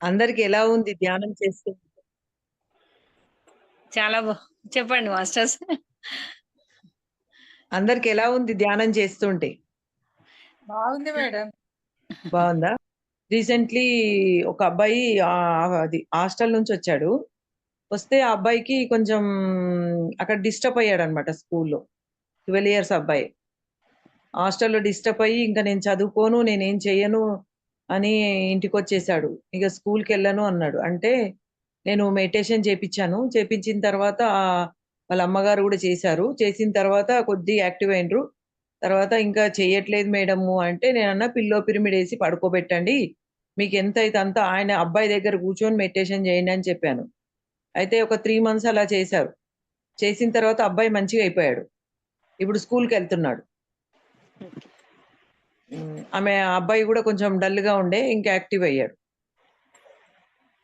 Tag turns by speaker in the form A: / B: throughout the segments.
A: అందరికి ఎలా ఉంది ధ్యానం చేస్తూ?
B: చాలా బా చెప్పండి మాస్టర్స్.
A: అందరికి ఎలా ఉంది ధ్యానం చేస్తుంటే?
C: బాగుంది మేడం.
A: బావుందా? రీసెంట్లీ ఒక అబ్బాయి అది హాస్టల్ నుంచొచ్చాడు. వస్తే ఆ అబ్బాయికి కొంచెం అక్కడ డిస్టర్బ్ అయ్యాడన్నమాట స్కూల్‌లో. 12 ఇయర్స్ అబ్బాయి. హాస్టల్‌లో డిస్టర్బ్ అయ్యి ఇంక నేను చదువుకోను, నేనేం చెయ్యను అని ఇంటికి వచ్చేసాడు ఇక స్కూల్కి వెళ్ళను అన్నాడు. అంటే నేను మెడిటేషన్ చేపించాను చేపించిన తర్వాత వాళ్ళ అమ్మగారు కూడా చేశారు. చేసిన తర్వాత కొద్దిగా యాక్టివ్ అయినరు తర్వాత ఇంకా చేయట్లేదు మేడము అంటే నేను అన్న పిల్లో పిరమిడ్ వేసి పడుకోబెట్టండి. మీకు ఎంత అయితే అంత ఆయన అబ్బాయి దగ్గర కూర్చొని మెడిటేషన్ చేయండి అని చెప్పాను. అయితే ఒక త్రీ మంత్స్ అలా చేశారు. చేసిన తర్వాత అబ్బాయి మంచిగా అయిపోయాడు. ఇప్పుడు స్కూల్కి వెళ్తున్నాడు ఆమె అబ్బాయి గూడా కొంచెం డల్‌గా ఉండే ఇంకా యాక్టివ్ అయ్యాడు.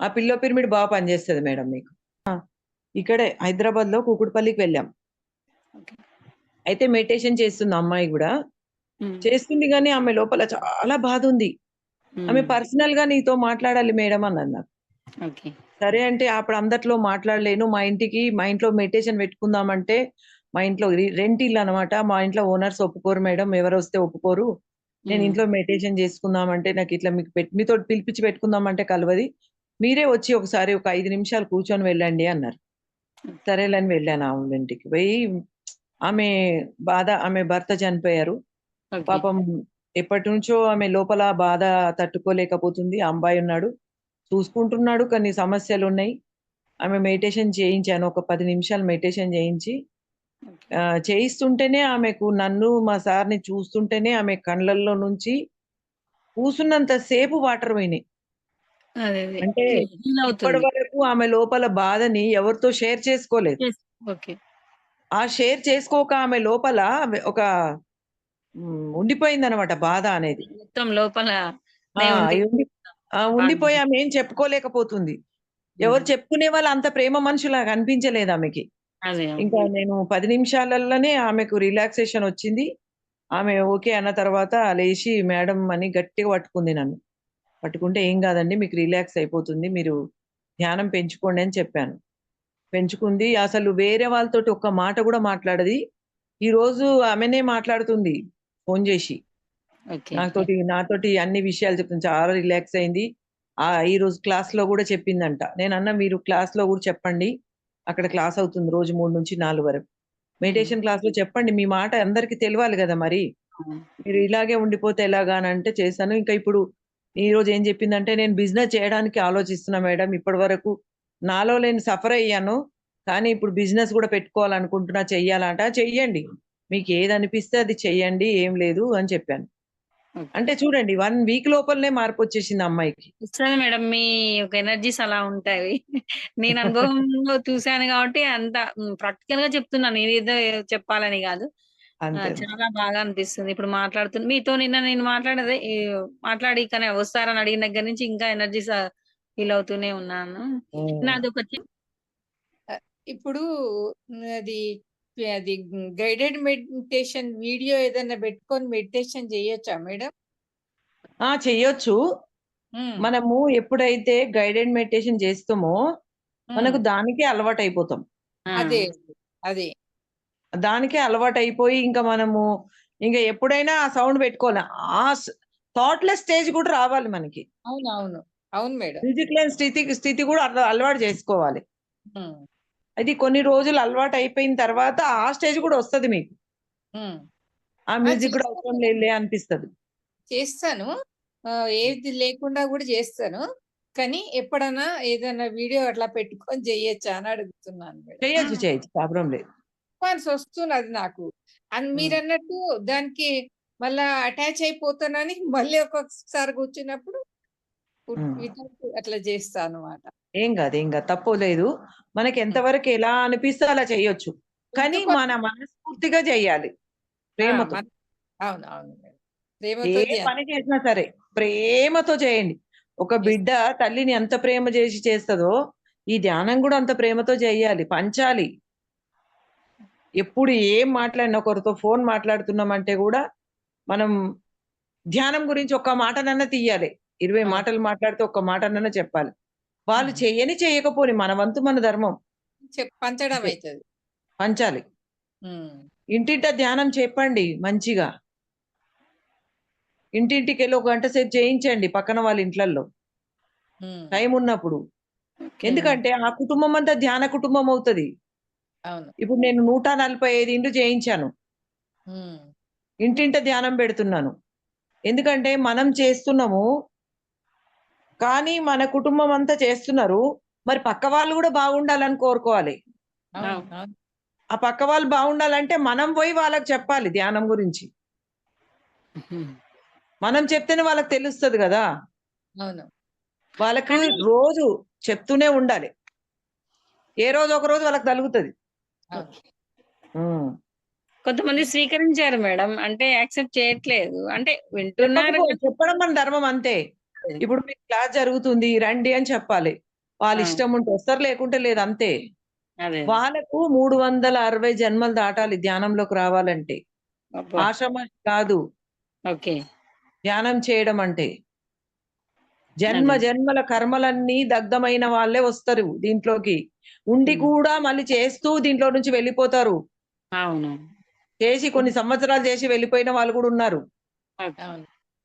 A: ఆ పిల్లో పిరమిడ్ బా పనిచేస్తది మేడం మీకు. ఇక్కడే హైదరాబాద్‌లో కూకట్పల్లికి వెళ్ళాం. అయితే మెడిటేషన్ చేస్తుంది అమ్మాయి.
B: హ్మ్.
A: చేస్తుంది గానీ ఆమె లోపల చాలా బాధుంది. ఆమె
B: హ్మ్.
A: పర్సనల్‌గా నీతో మాట్లాడాలి మేడం అన్నది నాకు.
B: ఓకే.
A: సరే అంటే అప్పుడు అందట్లో మాట్లాడలేను. మా ఇంటికి మా ఇంట్లో మెడిటేషన్ పెట్టుకుందామంటే మా ఇంట్లో రెంట్ ఇల్లనమాట. మా ఇంట్లో ఓనర్స్ ఒప్పుకోరు మేడం. ఎవరొస్తే ఒప్పుకోరు. నేను. ఇంట్లో మెడిటేషన్ చేసుకుందామంటే నాకిట్లా మీకు పెట్ మీతోటి పిలిపిచ్చి పెట్టుకుందామంటే కలవది. మీరే వచ్చి ఒకసారి ఒక 5 నిమిషాలు కూర్చొని వెళ్ళండి అన్నారు.
B: ఓకే.
A: సరేలే అని వెళ్ళాను ఆమె ఇంటికి. పోయి ఆమె బాధ ఆమె భర్త చనిపోయారు. పాపం ఎప్పటినుంచో ఆమె లోపల బాధ తట్టుకోలేకపోతుంది. అబ్బాయి ఉన్నాడు. చూసుకుంటున్నాడు. కొన్ని సమస్యలున్నాయి. ఆమె మెడిటేషన్ చేయించాను. ఒక 10 నిమిషాలు మెడిటేషన్ చేయించి చేయిస్తుంటేనే ఆమెకు నన్ను, మా సార్‌ని చూస్తుంటేనే ఆమె కళ్ళల్లో నుంచి కూసున్నంత సేపు వాటర్ పోయినాయి. అంటే ఇప్పటి. వరకు ఆమె లోపల బాధని ఎవరితో షేర్ చేసుకోలేదు. ఆ షేర్ చేసుకోక ఆమె లోపల ఒక హ్మ్. ఉండిపోయిందన్నమాట బాధ అనేది.
B: మొత్తం లోపల!
A: ఉండిపోయి ఆమె ఏం చెప్పుకోలేకపోతుంది. ఎవరు. చెప్పుకునే వాళ్ళు అంత ప్రేమ మనుషులాగా అనిపించలేదు ఆమెకి.
B: అదే.
A: ఇంకా నేను 10 నిమిషాలల్లనే ఆమెకు రిలాక్సేషన్ వచ్చింది. ఆమె ఓకే అన్న తర్వాత లేచి మేడం అని గట్టిగా పట్టుకుంది నన్ను. పట్టుకుంటే "ఏం కాదండి మీకు రిలాక్స్ అయిపోతుంది. మీరు ధ్యానం పెంచుకోండి" అని చెప్పాను. పెంచుకుంది. అసలు వేరే వాళ్ళతోటి ఒక్క మాట గూడా మాట్లాడది. ఈరోజు ఆమెనే మాట్లాడుతుంది ఫోను.
B: ఓకే. ఓకే.
A: నాతోటి నాతోటి అన్ని విషయాలు చెప్తుంది. చాలా రిలాక్స్ అయింది. ఆహ్, ఈరోజు క్లాస్‌లో గూడా చెప్పిందంట. నేనన్నా మీరు క్లాస్‌లో గూడా చెప్పండి. అక్కడ క్లాస్ అవుతుంది రోజు 3-4 వరకు.
B: హ్మ్.
A: మెడిటేషన్ క్లాస్‌లో చెప్పండి. మీ మాట అందరికి తెలవాలి గదా! మరి. మీరు ఇలాగే ఉండిపోతే ఎలాగా అని అంటే చేశాను. ఇంకా ఇప్పుడు ఈరోజు ఏం చెప్పిందంటే నేను బిజినెస్ చేయడానికి ఆలోచిస్తున్నా మేడం. ఇప్పటివరకు నాలో నేను సఫర్ అయ్యాను. కానీ ఇప్పుడు బిజినెస్ గూడా పెట్టుకోవాలనుకుంటున్నా. చెయ్యాలంట. చెయ్యండి. మీకు ఏది అనిపిస్తే అది చెయ్యండి. ఏం లేదు అని చెప్పాను. అంటే చూడండి 1 వీక్ లోపలనే మార్పొచ్చేసింది ఆ అమ్మాయికి.
B: వస్తది మేడం. మీ యొక్క ఎనర్జీస్ అలా ఉంటాయి. నేను అనుభవంలో చూసాను కాబట్టి అంత హ్మ్. ప్రాక్టికల్‌గా చెప్తున్నాను. నేనేదో చెప్పాలని!
A: అంతే.
B: చాలా బాగా అనిపిస్తుంది. ఇప్పుడు మాట్లాడుతున్న మీతో నిన్న నేను మాట్లాడేదే మాట్లాడి కానీ వస్తారని అడిగిన దగ్గర నుంచి ఇంకా ఎనర్జీస్ ఫీల్ అవుతూనే ఉన్నాను. చి
C: ఆహ్, ఇప్పుడు అది అది గైడెడ్ మెడిటేషన్ వీడియో ఏదైనా పెట్టుకొని మెడిటేషన్ చేయొచ్చా మేడం?
A: ఆ! చెయ్యొచ్చు.
C: హ్మ్.
A: మనము ఎప్పుడైతే గైడెడ్ మెడిటేషన్ చేస్తామో మనకు
C: హ్మ్.
A: దానికే అలవాటయిపోతాం.
B: ఆ!
C: అదే. అదే.
A: దానికే అలవాటయిపోయి ఇంక మనము ఇంక ఎప్పుడైనా ఆ సౌండ్ పెట్టుకోవాలి. ఆ థాట్‌లెస్ స్టేజ్ కూడా రావాలి మనకి.
C: అవునవును. అవును మేడం.
A: మ్యూజిక్ లేని స్థితికి స్థితి కూడా అలవాటు చేసుకోవాలి. అది కొన్ని రోజులు అలవాటయిపోయిన తర్వాత ఆ స్టేజ్ కూడా వస్తది మీకు. ఆ! మ్యూజిక్ కూడా అవసరం. లేదులే అనిపిస్తది.
C: చేస్తాను. ఏది లేకుండా గూడా చేస్తాను. కానీ ఎప్పుడన్నా ఏదైనా వీడియో అట్లా పెట్టుకొని చేయొచ్చా అని అడుగుతున్నాను.
A: చేయొచ్చు. చేయొచ్చు. ప్రాబ్లమ్ లేదు.
C: రెస్పాన్స్ వస్తున్నది నాకు. అండ్
A: హ్మ్.
C: మీరన్నట్టు దానికి మళ్ళా అటాచ్ అయిపోతానని మళ్ళీ ఒక్కొక్కసారి కూర్చున్నప్పుడు అట్లా చేస్తా అన్నమాట.
A: ఏం గాదు. ఏం గాదు. తప్పు లేదు. మనకి. ఎంతవరకు ఎలా అనిపిస్తే అలా చేయొచ్చు. కానీ మన మనస్ఫూర్తిగా చేయాలి. ప్రేమతో.
C: అవును. అవును.
A: ఏ. పని చేసినా సరే ప్రేమతో చేయండి. ఒక బిడ్డ తల్లిని ఎంత ప్రేమ చేసి చేస్తదో, ఈ ధ్యానం గూడా అంత ప్రేమతో చేయాలి. పంచాలి. ఎప్పుడు ఏం మాట్లాడినా ఒకరితో ఫోను మాట్లాడుతున్నామంటే గూడా మనం ధ్యానం గురించి ఒక్క మాటనన్నా తీయాలి. ఇరవై. మాటలు మాట్లాడితే ఒక్క మాట అన్నా చెప్పాలి వాళ్ళు
C: ఉమ్.
A: చెయ్యని చెయ్యకపోని మన వంతు మన ధర్మం
C: పంచడం. అవుతుంది
A: పంచాలి. ఇంటింట ధ్యానం చెప్పండి మంచిగా ఇంటింటికి వెళ్ళి ఒక గంట సేపు చేయించండి పక్కన వాళ్ళ ఇంట్లల్లో. టైం ఉన్నప్పుడు. ఎందుకంటే ఆ కుటుంబం అంతా ధ్యాన కుటుంబం అవుతది ఇప్పుడు నేను నూట నలభై ఐదు ఇండ్లు చేయించాను. ఇంటింట ధ్యానం పెడుతున్నాను ఎందుకంటే మనం చేస్తున్నాము కానీ మన కుటుంబం అంతా చేస్తున్నారు. మరి పక్క వాళ్ళు కూడా బాగుండాలని కోరుకోవాలి. ఆ పక్క వాళ్ళు బాగుండాలంటే మనం పోయి వాళ్ళకి చెప్పాలి ధ్యానం గురించి. మనం చెప్తేనే వాళ్ళకి తెలుస్తుంది కదా.
C: అవును.
A: వాళ్ళకు రోజు చెప్తూనే ఉండాలి. ఏ రోజు ఒక రోజు వాళ్ళకి తలుగుతుంది.
B: కొంతమంది స్వీకరించారు మేడం. అంటే యాక్సెప్ట్ చేయట్లేదు. అంటే వింటున్నారు
A: చెప్పడం మన ధర్మం అంతే. ఇప్పుడు మీకు క్లాస్ జరుగుతుంది రండి అని చెప్పాలి. వాళ్ళ. ఇష్టం ఉంటే వస్తారు లేకుంటే లేదు అంతే. వాళ్ళకు మూడు వందల అరవై జన్మలు దాటాలి ధ్యానంలోకి రావాలంటే. ఆశ్రమం కాదు.
B: ఓకే.
A: ధ్యానం చేయడం అంటే. జన్మ. జన్మల కర్మలన్నీ దగ్ధమైన వాళ్ళే వస్తారు దీంట్లోకి. ఉండి. కూడా మళ్ళీ చేస్తూ దీంట్లో నుంచి వెళ్ళిపోతారు.
B: అవును.
A: చేసి కొన్ని సంవత్సరాలు చేసి వెళ్ళిపోయిన వాళ్ళు కూడా ఉన్నారు.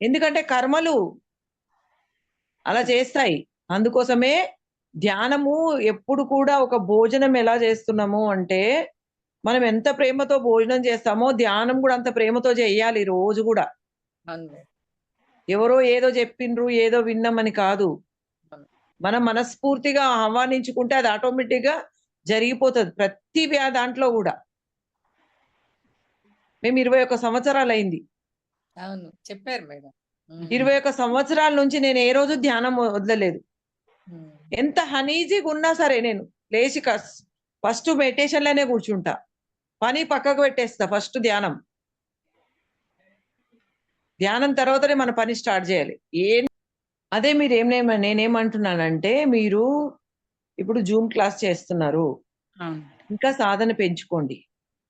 A: ఎందుకంటే కర్మలు అలా చేస్తాయి. అందుకోసమే ధ్యానము ఎప్పుడు కూడా ఒక భోజనం ఎలా చేస్తున్నాము అంటే మనం ఎంత ప్రేమతో భోజనం చేస్తామో ధ్యానం కూడా అంత ప్రేమతో చేయాలి రోజు కూడా. ఎవరో ఏదో చెప్పిండ్రు ఏదో విన్నామని కాదు. మనం మనస్ఫూర్తిగా ఆహ్వానించుకుంటే అది ఆటోమేటిక్గా జరిగిపోతుంది ప్రతి దాంట్లో కూడా. మేము ఇరవై ఒక్క సంవత్సరాలు అయింది
C: అవును. చెప్పారు మేడం.
A: ఇరవై ఒక్క సంవత్సరాల నుంచి నేను ఏ రోజు ధ్యానం వదలలేదు. ఎంత హనీజీగా ఉన్నా సరే నేను లేచి ఫస్ట్ మెడిటేషన్లోనే కూర్చుంటా. పని పక్కకు పెట్టేస్తా ఫస్ట్ ధ్యానం. ధ్యానం తర్వాతనే మన పని స్టార్ట్ చేయాలి. ఏం అదే మీరు ఏం నేనేమంటున్నానంటే మీరు ఇప్పుడు జూమ్ క్లాస్ చేస్తున్నారు. ఇంకా సాధన పెంచుకోండి.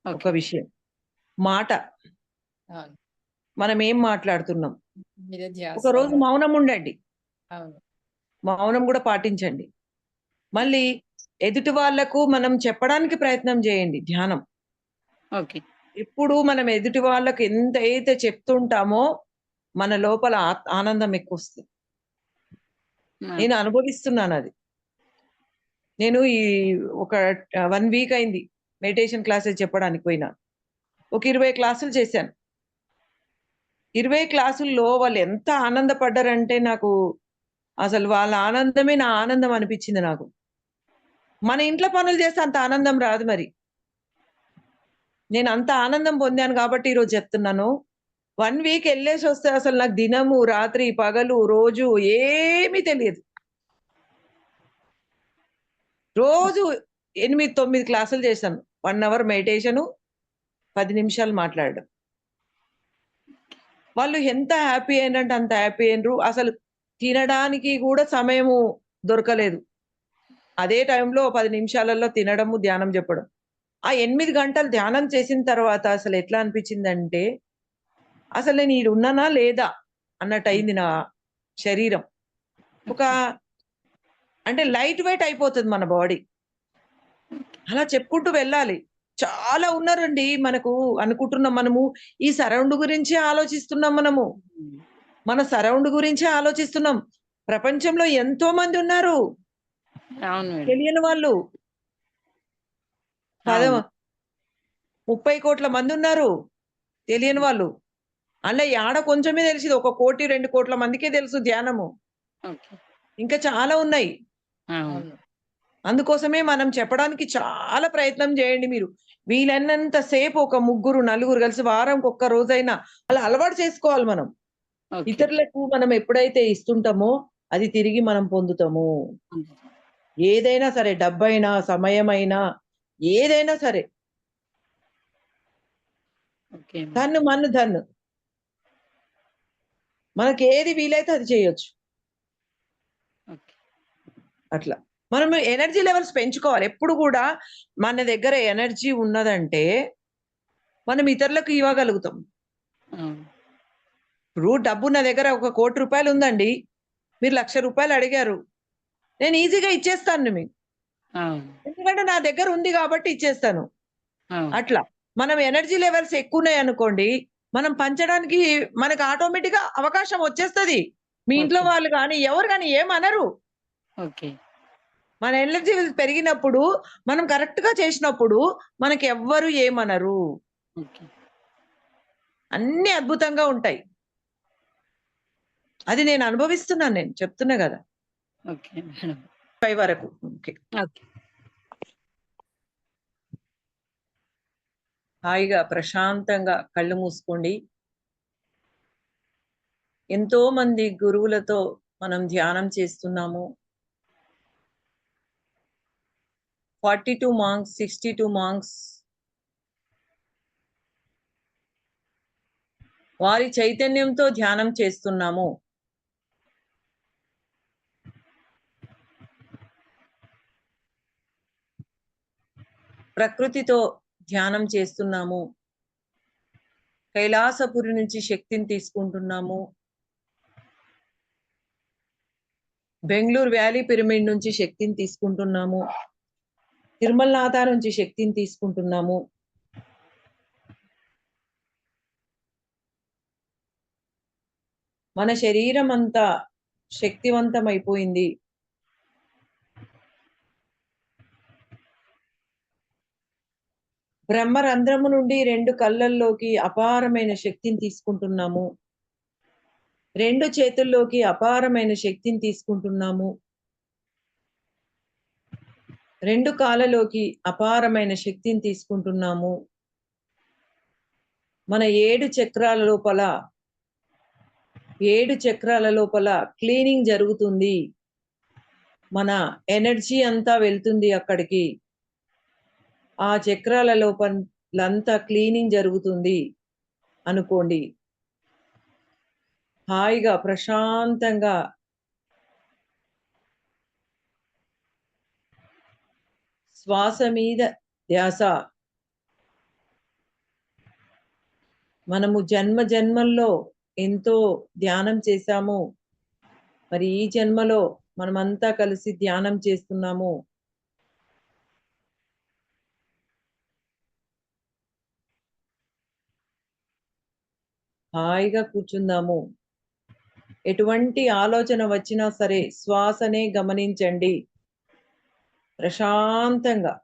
A: ఒక విషయం. మాట. మనం ఏం మాట్లాడుతున్నాం ఒక రోజు మౌనం ఉండండి. మౌనం కూడా పాటించండి. మళ్ళీ ఎదుటి వాళ్ళకు మనం చెప్పడానికి ప్రయత్నం చేయండి ధ్యానం.
B: ఓకే.
A: ఎప్పుడు మనం ఎదుటి వాళ్ళకు ఎంత అయితే చెప్తుంటామో మన లోపల ఆనందం ఎక్కువ వస్తుంది నేను అనుభవిస్తున్నాను అది. నేను ఈ ఒక వన్ వీక్ అయింది మెడిటేషన్ క్లాసెస్ చెప్పడానికి పోయినా. ఒక ఇరవై క్లాసులు చేశాను. ఇరవై క్లాసుల్లో వాళ్ళు ఎంత ఆనందపడ్డారంటే నాకు అసలు వాళ్ళ ఆనందమే నా ఆనందం అనిపించింది నాకు. మన ఇంట్లో పనులు చేస్తే అంత ఆనందం రాదు మరి. నేను అంత ఆనందం పొందాను కాబట్టి ఈరోజు చెప్తున్నాను. వన్ వీక్ వెళ్ళేసి వస్తే అసలు నాకు దినము రాత్రి పగలు రోజు ఏమీ తెలియదు. రోజు ఎనిమిది తొమ్మిది క్లాసులు చేశాను. వన్ అవర్ మెడిటేషను పది నిమిషాలు మాట్లాడడం. వాళ్ళు ఎంత హ్యాపీ అయినంటే అంత హ్యాపీ అయినరు. అసలు తినడానికి కూడా సమయము దొరకలేదు. అదే టైంలో పది నిమిషాలలో తినడము ధ్యానం చెప్పడం. ఆ ఎనిమిది గంటలు ధ్యానం చేసిన తర్వాత అసలు ఎట్లా అనిపించిందంటే అసలు నేను ఈడు ఉన్నానా లేదా అన్నట్టు అయింది నా శరీరం. ఒక అంటే లైట్ వెయిట్ అయిపోతుంది మన బాడీ. అలా చెప్పుకుంటూ వెళ్ళాలి. చాలా ఉన్నారండి మనకు అనుకుంటున్నాం మనము. ఈ సరౌండ్ గురించే ఆలోచిస్తున్నాం మనము. మన సరౌండ్ గురించే ఆలోచిస్తున్నాం. ప్రపంచంలో ఎంతో మంది ఉన్నారు. తెలియని వాళ్ళు. ముప్పై కోట్ల మంది ఉన్నారు. తెలియని వాళ్ళు. అలా యాడ కొంచెమే తెలిసింది. ఒక కోటి రెండు కోట్ల మందికే తెలుసు ధ్యానము. ఇంకా చాలా ఉన్నాయి. అందుకోసమే మనం చెప్పడానికి చాలా ప్రయత్నం చేయండి మీరు. వీలైనంత సేపు ఒక ముగ్గురు నలుగురు కలిసి వారం ఒక్క రోజైనా అలా అలవాటు చేసుకోవాలి మనం. ఇతరులకు మనం ఎప్పుడైతే ఇస్తుంటామో అది తిరిగి మనం పొందుతాము. ఏదైనా సరే డబ్బైనా సమయమైనా ఏదైనా సరే. ధన్ను మన్ను ధన్ను మనకి ఏది వీలైతే అది చేయొచ్చు. అట్లా. మనం ఎనర్జీ లెవెల్స్ పెంచుకోవాలి. ఎప్పుడు కూడా మన దగ్గర ఎనర్జీ ఉన్నదంటే మనం ఇతరులకు ఇవ్వగలుగుతాం. ఇప్పుడు డబ్బు నా దగ్గర ఒక కోటి రూపాయలు ఉందండి. మీరు లక్ష రూపాయలు అడిగారు. నేను ఈజీగా ఇచ్చేస్తాను మీకు. ఎందుకంటే నా దగ్గర ఉంది కాబట్టి ఇచ్చేస్తాను. అట్లా. మనం ఎనర్జీ లెవెల్స్ ఎక్కువ ఉన్నాయి అనుకోండి మనం పంచడానికి మనకు ఆటోమేటిక్గా అవకాశం వచ్చేస్తది. మీ ఇంట్లో. వాళ్ళు కానీ ఎవరు కానీ ఏమనరు.
B: ఓకే.
A: మన ఎనర్జీ పెరిగినప్పుడు మనం కరెక్ట్గా చేసినప్పుడు మనకి ఎవ్వరు ఏమనరు అన్ని అద్భుతంగా ఉంటాయి. అది నేను అనుభవిస్తున్నాను నేను చెప్తున్నా కదా. పై వరకు హాయిగా ప్రశాంతంగా కళ్ళు మూసుకోండి. ఎంతో మంది గురువులతో మనం ధ్యానం చేస్తున్నాము. Forty two marks sixty two marks. వారి చైతన్యంతో ధ్యానం చేస్తున్నాము. ప్రకృతితో ధ్యానం చేస్తున్నాము. కైలాసపురి నుంచి శక్తిని తీసుకుంటున్నాము. బెంగళూరు వ్యాలీ పిరమిడ్ నుంచి శక్తిని తీసుకుంటున్నాము. తిరుమలనాథ నుంచి శక్తిని తీసుకుంటున్నాము. మన శరీరం అంతా శక్తివంతమైపోయింది. బ్రహ్మరంధ్రము నుండి రెండు కళ్ళల్లోకి అపారమైన శక్తిని తీసుకుంటున్నాము. రెండు చేతుల్లోకి అపారమైన శక్తిని తీసుకుంటున్నాము. రెండు కాలలోకి అపారమైన శక్తిని తీసుకుంటున్నాము. మన ఏడు చక్రాల లోపల ఏడు చక్రాల లోపల క్లీనింగ్ జరుగుతుంది. మన ఎనర్జీ అంతా వెళ్తుంది అక్కడికి. ఆ చక్రాల లోపలంతా క్లీనింగ్ జరుగుతుంది అనుకోండి. హాయిగా ప్రశాంతంగా శ్వాస మీద ధ్యాస. మనము జన్మ జన్మల్లో ఎంతో ధ్యానం చేశాము. మరి ఈ జన్మలో మనమంతా కలిసి ధ్యానం చేస్తున్నాము. హాయిగా కూర్చుందాము. ఎటువంటి ఆలోచన వచ్చినా సరే శ్వాసనే గమనించండి. ప్రశాంతంగా.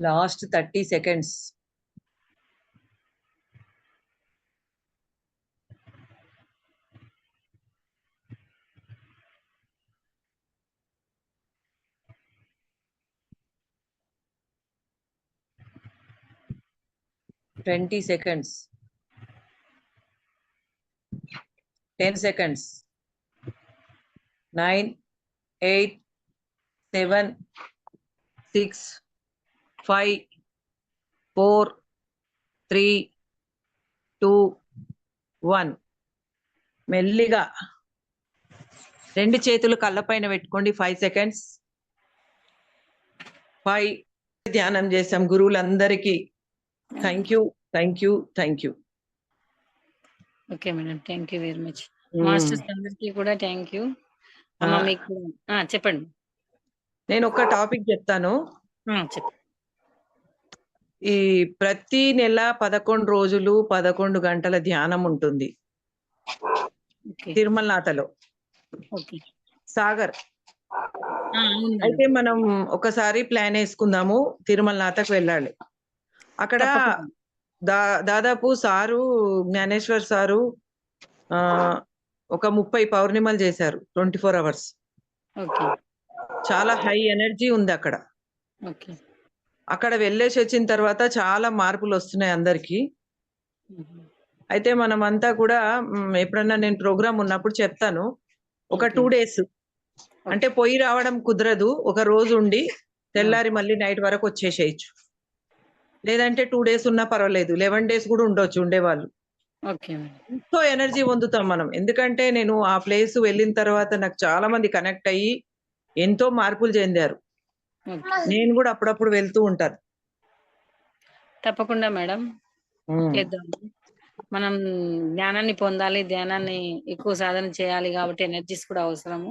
A: last 30 seconds. Twenty seconds. Ten seconds. Nine, eight, seven, six, five four three two one. మెల్లిగా రెండు చేతులు కళ్ళపైన పెట్టుకోండి. Five seconds. ఫైవ్. ధ్యానం చేసాం గురువులందరికీ. Thank you thank you thank you.
B: Okay madam. Thank you very much. Masters అందరికీ కూడా thank you. మీకు చెప్పండి.
A: నేను ఒక టాపిక్ చెప్తాను.
B: చెప్పండి.
A: ఈ ప్రతి నెల పదకొండు రోజులు పదకొండు గంటల ధ్యానం ఉంటుంది. తిరుమలనాథలో.
B: ఓకే.
A: సాగర్. అయితే మనం ఒకసారి ప్లాన్ వేసుకుందాము తిరుమలనాథకు వెళ్ళాలి. అక్కడ. దా దాదాపు సారు జ్ఞానేశ్వర్ సారు ఒక ముప్పై పౌర్ణిమలు చేశారు ట్వంటీ ఫోర్ అవర్స్.
B: ఓకే.
A: చాలా హై ఎనర్జీ ఉంది అక్కడ.
B: ఓకే.
A: అక్కడ వెళ్ళేసి వచ్చిన తర్వాత చాలా మార్పులు వస్తున్నాయి అందరికి. అయితే మనం అంతా కూడా ఎప్పుడన్నా నేను ప్రోగ్రామ్ ఉన్నప్పుడు చెప్తాను. ఒక. Two days. అంటే పోయి రావడం కుదరదు. ఒక రోజు ఉండి తెల్లారి మళ్ళీ నైట్ వరకు వచ్చేసేయచ్చు. లేదంటే టూ డేస్ ఉన్నా పర్వాలేదు. లెవెన్ డేస్ కూడా ఉండొచ్చు ఉండేవాళ్ళు. ఎంతో ఎనర్జీ పొందుతాం మనం. ఎందుకంటే నేను ఆ ప్లేస్ వెళ్ళిన తర్వాత నాకు చాలా మంది కనెక్ట్ అయ్యి ఎంతో మార్పులు చెందారు. నేను కూడా అప్పుడప్పుడు వెళ్తూ ఉంటాను.
B: తప్పకుండా మేడం. చేద్దాం. మనం జ్ఞానాన్ని పొందాలి ధ్యానాన్ని ఎక్కువ సాధన చేయాలి కాబట్టి ఎనర్జీస్ కూడా అవసరము.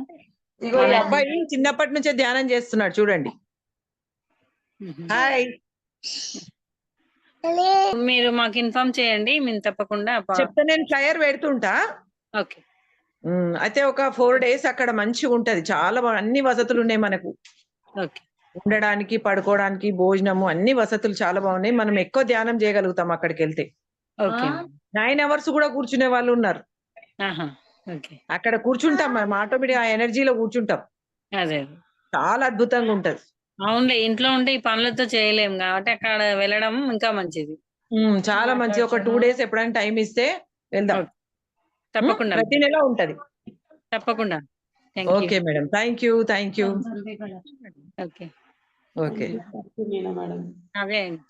A: ఇగో ఈ అబ్బాయి చిన్నప్పటి నుంచే ధ్యానం చేస్తున్నాడు చూడండి. హాయ్.
B: మీరు మాకు ఇన్ఫార్మ్ చేయండి మేము తప్పకుండా
A: చెప్తే నేను ఫ్లయర్ పెడుతుంటా.
B: ఓకే.
A: అయితే ఒక ఫోర్ డేస్ అక్కడ మంచిగా ఉంటది. చాలా అన్ని వసతులు ఉన్నాయి మనకు.
B: ఓకే.
A: ఉండడానికి పడుకోవడానికి భోజనము అన్ని వసతులు చాలా బాగున్నాయి. మనం ఎక్కువ ధ్యానం చేయగలుగుతాం అక్కడికి వెళ్తే
B: ఓకే
A: నైన్ అవర్స్ కూడా కూర్చునే వాళ్ళు ఉన్నారు.
B: ఆహా ఓకే.
A: అక్కడ కూర్చుంటాం మనం ఆటోమేటిక్ ఆ ఎనర్జీలో కూర్చుంటాం.
B: అదే.
A: చాలా అద్భుతంగా ఉంటది.
B: అవునులే ఇంట్లో ఉంటే ఈ పనులతో చేయలేం కాబట్టి అక్కడ వెళ్ళడం ఇంకా మంచిది.
A: చాలా మంచి ఒక టూ డేస్ ఎప్పుడైనా టైం ఇస్తే వెళ్దాం.
B: తప్పకుండా
A: ప్రతి నెల ఉంటది.
B: తప్పకుండా. Thank
A: okay, you. madam. Thank you. Thank
B: you.
A: Okay.
B: Okay. Again.